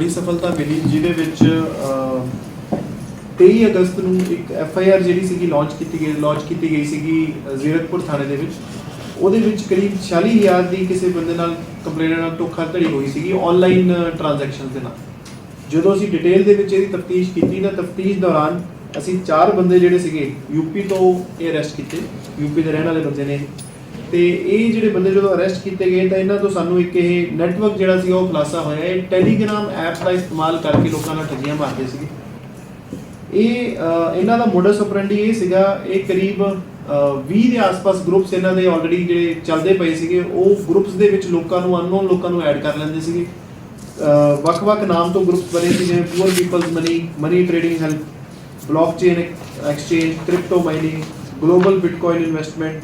ਵੱਡੀ ਸਫਲਤਾ ਮਿਲੀ, ਜਿਹਦੇ ਵਿੱਚ 23 ਅਗਸਤ ਨੂੰ ਇੱਕ ਐਫ ਆਈ ਆਰ ਜਿਹੜੀ ਸੀਗੀ ਲਾਂਚ ਕੀਤੀ ਗਈ ਲਾਂਚ ਕੀਤੀ ਗਈ ਸੀਗੀ ਜ਼ੀਰਕਪੁਰ ਥਾਣੇ ਦੇ ਵਿੱਚ। ਉਹਦੇ ਵਿੱਚ ਕਰੀਬ 46000 ਦੀ ਕਿਸੇ ਬੰਦੇ ਨਾਲ ਕੰਪਲੇਂਟ ਨਾਲ ਧੋਖਾਧੜੀ ਹੋਈ ਸੀਗੀ ਆਨਲਾਈਨ ਟ੍ਰਾਂਜੈਕਸ਼ਨਸ ਦੇ ਨਾਲ। ਜਦੋਂ ਅਸੀਂ ਡਿਟੇਲ ਦੇ ਵਿੱਚ ਇਹਦੀ ਤਫਤੀਸ਼ ਕੀਤੀ ਨਾ ਤਫਤੀਸ਼ ਦੌਰਾਨ ਅਸੀਂ ਚਾਰ ਬੰਦੇ ਜਿਹੜੇ ਸੀਗੇ ਯੂਪੀ ਤੋਂ ਇਹ ਅਰੈਸਟ ਕੀਤੇ। ਯੂਪੀ ਦੇ ਰਹਿਣ ਵਾਲੇ ਬੰਦੇ ਨੇ। ਤੇ ਇਹ ਜਿਹੜੇ ਬੰਦੇ ਜਦੋਂ ਅਰੈਸਟ ਕੀਤੇ ਗਏ ਤਾਂ ਇਹਨਾਂ ਤੋਂ ਸਾਨੂੰ ਇੱਕ ਇਹ ਨੈਟਵਰਕ ਜਿਹੜਾ ਸੀ ਉਹ ਖੁਲਾਸਾ ਹੋਇਆ। ਇਹ ਟੈਲੀਗ੍ਰਾਮ ਐਪ ਦਾ ਇਸਤੇਮਾਲ ਕਰਕੇ ਲੋਕਾਂ ਨਾਲ ਠੱਗੀਆਂ ਮਾਰਦੇ ਸੀਗੇ। ਇਹ ਇਹਨਾਂ ਦਾ ਮੋਡਸ ਆਪਰੈਂਡੀ ਇਹ ਸੀਗਾ ਇਹ ਕਰੀਬ ਅ, 20 ਦੇ ਆਸ-ਪਾਸ ਗਰੁੱਪਸ ਇਹਨਾਂ ਦੇ ਆਲਰੇਡੀ ਜਿਹੜੇ ਚੱਲਦੇ ਪਏ ਸੀਗੇ ਉਹ ਗਰੁੱਪਸ ਦੇ ਵਿੱਚ ਲੋਕਾਂ ਨੂੰ ਅਨਨੋਨ ਲੋਕਾਂ ਨੂੰ ਐਡ ਕਰ ਲੈਂਦੇ ਸੀਗੇ। ਵੱਖ-ਵੱਖ ਨਾਮ ਤੋਂ ਗਰੁੱਪਸ ਬਣੇ ਸੀ ਜਿਵੇਂ poor peoples money money trading help blockchain exchange crypto mining global bitcoin investment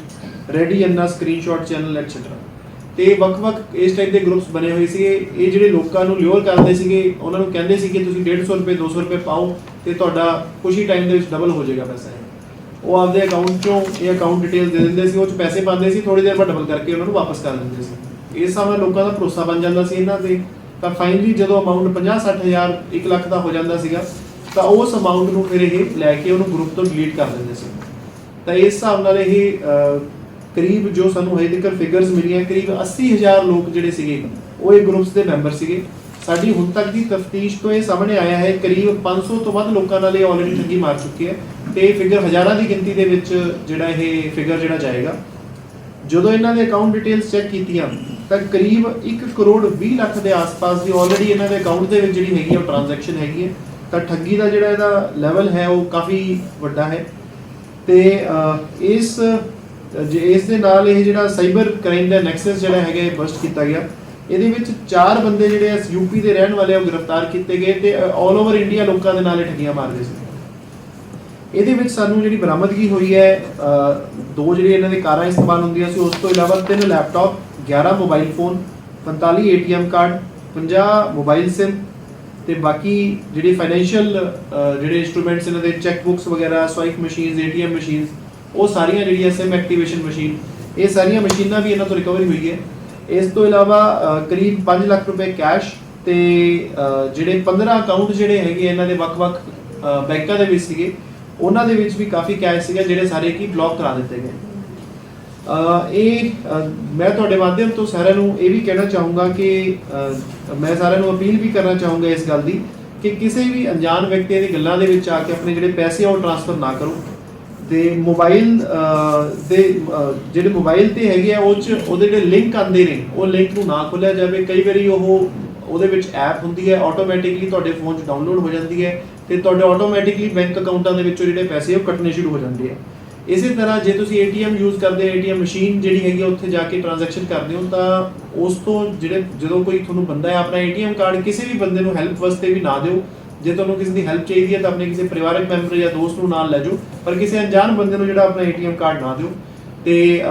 ready ਅੰਨਾ ਸਕਰੀਨਸ਼ਾਟ ਚੈਨਲ ਐਟਸੈਟਰਾ ਤੇ ਵੱਖ-ਵੱਖ ਇਸ ਟਾਈਪ ਦੇ ਗਰੁੱਪਸ ਬਣੇ ਹੋਏ ਸੀਗੇ। ਇਹ ਜਿਹੜੇ ਲੋਕਾਂ ਨੂੰ ਲਿਓਰ ਕਰਦੇ ਸੀਗੇ, ਉਹਨਾਂ ਨੂੰ ਕਹਿੰਦੇ ਸੀ ਕਿ ਤੁਸੀਂ 150 ਰੁਪਏ 200 ਰੁਪਏ ਪਾਓ ਤੇ ਤੁਹਾਡਾ ਕੁਝ ਹੀ ਟਾਈਮ ਦੇ ਵਿੱਚ ਡਬਲ ਹੋ ਜਾਏਗਾ ਪੈਸਾ ਇਹ। ਉਹ ਆਪਦੇ ਅਕਾਊਂਟ ਚੋਂ ਇਹ ਅਕਾਊਂਟ ਡਿਟੇਲ ਦੇ ਦਿੰਦੇ ਸੀ, ਉਹ ਚ ਪੈਸੇ ਪਾਉਂਦੇ ਸੀ ਥੋੜੀ ਦੇਰ ਬਾਅਦ ਡਬਲ ਕਰਕੇ ਉਹਨਾਂ ਨੂੰ ਵਾਪਸ ਕਰ ਦਿੰਦੇ ਸੀ। ਇਸ ਹਿਸਾਬ ਨਾਲ ਲੋਕਾਂ ਦਾ ਭਰੋਸਾ ਬਣ ਜਾਂਦਾ ਸੀ ਇਹਨਾਂ ਤੇ। ਤਾਂ ਫਾਈਨਲੀ ਜਦੋਂ ਅਮਾਉਂਟ 50 60000 1 ਲੱਖ ਦਾ ਹੋ ਜਾਂਦਾ ਸੀਗਾ, ਤਾਂ ਉਸ ਅਮਾਉਂਟ ਨੂੰ ਫਿਰ ਇਹ ਲੈ ਕੇ ਉਹਨੂੰ ਗਰੁੱਪ ਤੋਂ ਡਿਲੀਟ ਕਰ ਦਿੰਦੇ ਸੀ। ਤਾਂ ਇਸ ਹਿਸਾਬ ਨਾਲ ਇਹ ਕਰੀਬ ਜੋ ਸਾਨੂੰ ਹਜੇ ਤੱਕ ਫਿਗਰਸ ਮਿਲੀਆਂ, ਕਰੀਬ 80000 ਲੋਕ ਜਿਹੜੇ ਸੀਗੇ, ਉਹ ਇਹ ਗਰੁੱਪਸ ਦੇ ਮੈਂਬਰ ਸੀਗੇ। ਸਾਡੀ ਹੁਣ ਤੱਕ ਦੀ ਤਫਤੀਸ਼ ਤੋਂ ਇਹ ਸਾਹਮਣੇ ਆਇਆ ਹੈ, ਕਰੀਬ 500 ਤੋਂ ਵੱਧ ਲੋਕਾਂ ਨਾਲ ਇਹ ਆਲਰੇਡੀ ਠੱਗੀ ਮਾਰ ਚੁੱਕੀ ਹੈ ਤੇ ਇਹ ਫਿਗਰ ਹਜ਼ਾਰਾਂ ਦੀ ਗਿਣਤੀ ਦੇ ਵਿੱਚ ਜਿਹੜਾ ਇਹ ਫਿਗਰ ਜਿਹੜਾ ਜਾਏਗਾ। ਜਦੋਂ ਇਹਨਾਂ ਦੇ ਅਕਾਊਂਟ ਡਿਟੇਲਸ ਚੈੱਕ ਕੀਤੀਆਂ, ਤਾਂ ਕਰੀਬ 1 ਕਰੋੜ 20 ਲੱਖ ਦੇ ਆਸ-ਪਾਸ ਦੀ ਆਲਰੇਡੀ ਇਹਨਾਂ ਦੇ ਅਕਾਊਂਟ ਦੇ ਵਿੱਚ ਜਿਹੜੀ ਹੈਗੀ ਹੈ ਟ੍ਰਾਂਜੈਕਸ਼ਨ ਹੈਗੀ ਹੈ। ਤਾਂ ਠੱਗੀ ਦਾ ਜਿਹੜਾ ਇਹਦਾ ਲੈਵਲ ਹੈ, ਉਹ ਕਾਫੀ ਵੱਡਾ ਹੈ। ਤੇ ਇਸ ਜੇ ਇਸ ਦੇ ਨਾਲ ਇਹ ਜਿਹੜਾ ਸਾਈਬਰ ਕ੍ਰਾਈਮ ਦਾ ਨੈਕਸਸ ਜਿਹੜਾ ਹੈਗਾ ਇਹ ਬਸਟ ਕੀਤਾ ਗਿਆ, ਇਹਦੇ ਵਿੱਚ ਚਾਰ ਬੰਦੇ ਜਿਹੜੇ ਇਸ ਯੂਪੀ ਦੇ ਰਹਿਣ ਵਾਲੇ ਉਹ ਗ੍ਰਿਫਤਾਰ ਕੀਤੇ ਗਏ ਤੇ ਆਲ ਓਵਰ ਇੰਡੀਆ ਲੋਕਾਂ ਦੇ ਨਾਲ ਇਹ ਠੱਗੀਆਂ ਮਾਰਦੇ ਸੀ। ਇਹਦੇ ਵਿੱਚ ਸਾਨੂੰ ਜਿਹੜੀ ਬਰਾਮਦਗੀ ਹੋਈ ਹੈ ਦੋ ਜਿਹੜੇ ਇਹਨਾਂ ਦੇ ਕਾਰਾਂ ਇਸਤੇਮਾਲ ਹੁੰਦੀਆਂ ਸੀ, ਉਸ ਤੋਂ ਇਲਾਵਾ ਤਿੰਨ laptop 11 mobile phone 45 ATM card 50 mobile SIM ਤੇ ਬਾਕੀ ਜਿਹੜੇ ਫਾਈਨੈਂਸ਼ੀਅਲ ਜਿਹੜੇ ਇਨਸਟਰੂਮੈਂਟਸ ਇਹਨਾਂ ਦੇ ਚੈੱਕ ਬੁక్స్ ਵਗੈਰਾ ਸਵਾਈਪ ਮਸ਼ੀਨਸ ਏਟੀਐਮ ਮਸ਼ੀਨਸ ਉਹ ਸਾਰੀਆਂ ਜਿਹੜੀਆਂ ਸਿਮ ਐਕਟੀਵੇਸ਼ਨ ਮਸ਼ੀਨ ਇਹ ਸਾਰੀਆਂ ਮਸ਼ੀਨਾਂ ਵੀ ਇਹਨਾਂ ਤੋਂ ਰਿਕਵਰੀ ਹੋਈ ਹੈ। ਇਸ ਤੋਂ ਇਲਾਵਾ ਕਰੀਬ 5 ਲੱਖ ਰੁਪਏ ਕੈਸ਼ ਤੇ ਜਿਹੜੇ 15 ਅਕਾਊਂਟ ਜਿਹੜੇ ਹੈਗੇ ਇਹਨਾਂ ਦੇ ਵੱਖ-ਵੱਖ ਬੈਂਕਾਂ ਦੇ ਵਿੱਚ ਸੀਗੇ, ਉਹਨਾਂ ਦੇ ਵਿੱਚ ਵੀ ਕਾਫੀ ਕੈਸ਼ ਸੀਗਾ, ਜਿਹੜੇ ਸਾਰੇ ਕੀ ਬਲੌਕ ਕਰਾ ਦਿੱਤੇ ਗਏ। ਇਹ ਮੈਂ ਤੁਹਾਡੇ ਮਾਧਿਅਮ ਤੋਂ ਸਾਰਿਆਂ ਨੂੰ ਇਹ ਵੀ ਕਹਿਣਾ ਚਾਹੂੰਗਾ ਕਿ ਮੈਂ ਸਾਰਿਆਂ ਨੂੰ ਅਪੀਲ ਵੀ ਕਰਨਾ ਚਾਹੂੰਗਾ ਇਸ ਗੱਲ ਦੀ ਕਿ ਕਿਸੇ ਵੀ ਅਣਜਾਣ ਵਿਅਕਤੀ ਦੀ ਗੱਲਾਂ ਦੇ ਵਿੱਚ ਆ ਕੇ ਆਪਣੇ ਜਿਹੜੇ ਪੈਸੇ ਆ ਉਹ ਟ੍ਰਾਂਸਫਰ ਨਾ ਕਰੋ। ਤੇ ਮੋਬਾਈਲ ਦੇ ਜਿਹੜੇ ਮੋਬਾਈਲ ਤੇ ਹੈਗੇ ਆ ਉਹ ਚ ਉਹਦੇ ਜਿਹੜੇ ਲਿੰਕ ਆਉਂਦੇ ਨੇ ਉਹ ਲਿੰਕ ਨੂੰ ਨਾ ਖੋਲਿਆ ਜਾਵੇ। ਕਈ ਵਾਰੀ ਉਹ ਉਹਦੇ ਵਿੱਚ ਐਪ ਹੁੰਦੀ ਹੈ ਆਟੋਮੈਟਿਕਲੀ ਤੁਹਾਡੇ ਫੋਨ 'ਚ ਡਾਊਨਲੋਡ ਹੋ ਜਾਂਦੀ ਹੈ ਤੇ ਤੁਹਾਡੇ ਆਟੋਮੈਟਿਕਲੀ ਬੈਂਕ ਅਕਾਊਂਟਾਂ ਦੇ ਵਿੱਚੋਂ ਜਿਹੜੇ ਪੈਸੇ ਉਹ ਕੱਟਣੇ ਸ਼ੁਰੂ ਹੋ ਜਾਂਦੇ ਆ। ਇਸੇ ਤਰ੍ਹਾਂ ਜੇ ਤੁਸੀਂ ATM ਯੂਜ਼ ਕਰਦੇ ATM ਮਸ਼ੀਨ ਜਿਹੜੀ ਹੈਗੀ ਆ, ਉੱਥੇ ਜਾ ਕੇ ਟ੍ਰਾਂਜੈਕਸ਼ਨ ਕਰਦੇ ਹੋ ਤਾਂ ਉਸ ਤੋਂ ਜਿਹੜੇ ਜਦੋਂ ਕੋਈ ਤੁਹਾਨੂੰ ਬੰਦਾ ਹੈ ਆਪਣਾ ATM ਕਾਰਡ ਕਿਸੇ ਵੀ ਬੰਦੇ ਨੂੰ ਹੈਲਪ ਵਾਸਤੇ ਵੀ ਨਾ ਦਿਓ ਜੇ ਤੁਹਾਨੂੰ ਕਿਸੇ ਦੀ ਹੈਲਪ ਚਾਹੀਦੀ ਹੈ ਤਾਂ ਆਪਣੇ ਕਿਸੇ ਪਰਿਵਾਰਕ ਮੈਂਬਰ ਜਾਂ ਦੋਸਤ ਨੂੰ ਨਾਲ ਲੈ ਜਾਓ, ਪਰ ਕਿਸੇ ਅਣਜਾਣ ਬੰਦੇ ਨੂੰ ਜਿਹੜਾ ਆਪਣਾ ATM ਕਾਰਡ ਨਾ ਦਿਓ, ਤੇ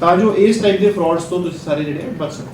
ਤਾਂ ਜੋ ਇਸ ਟਾਈਪ ਦੇ ਫਰਾਡਸ ਤੋਂ ਤੁਸੀਂ ਸਾਰੇ ਜਿਹੜੇ ਬਚ ਸਕੋ।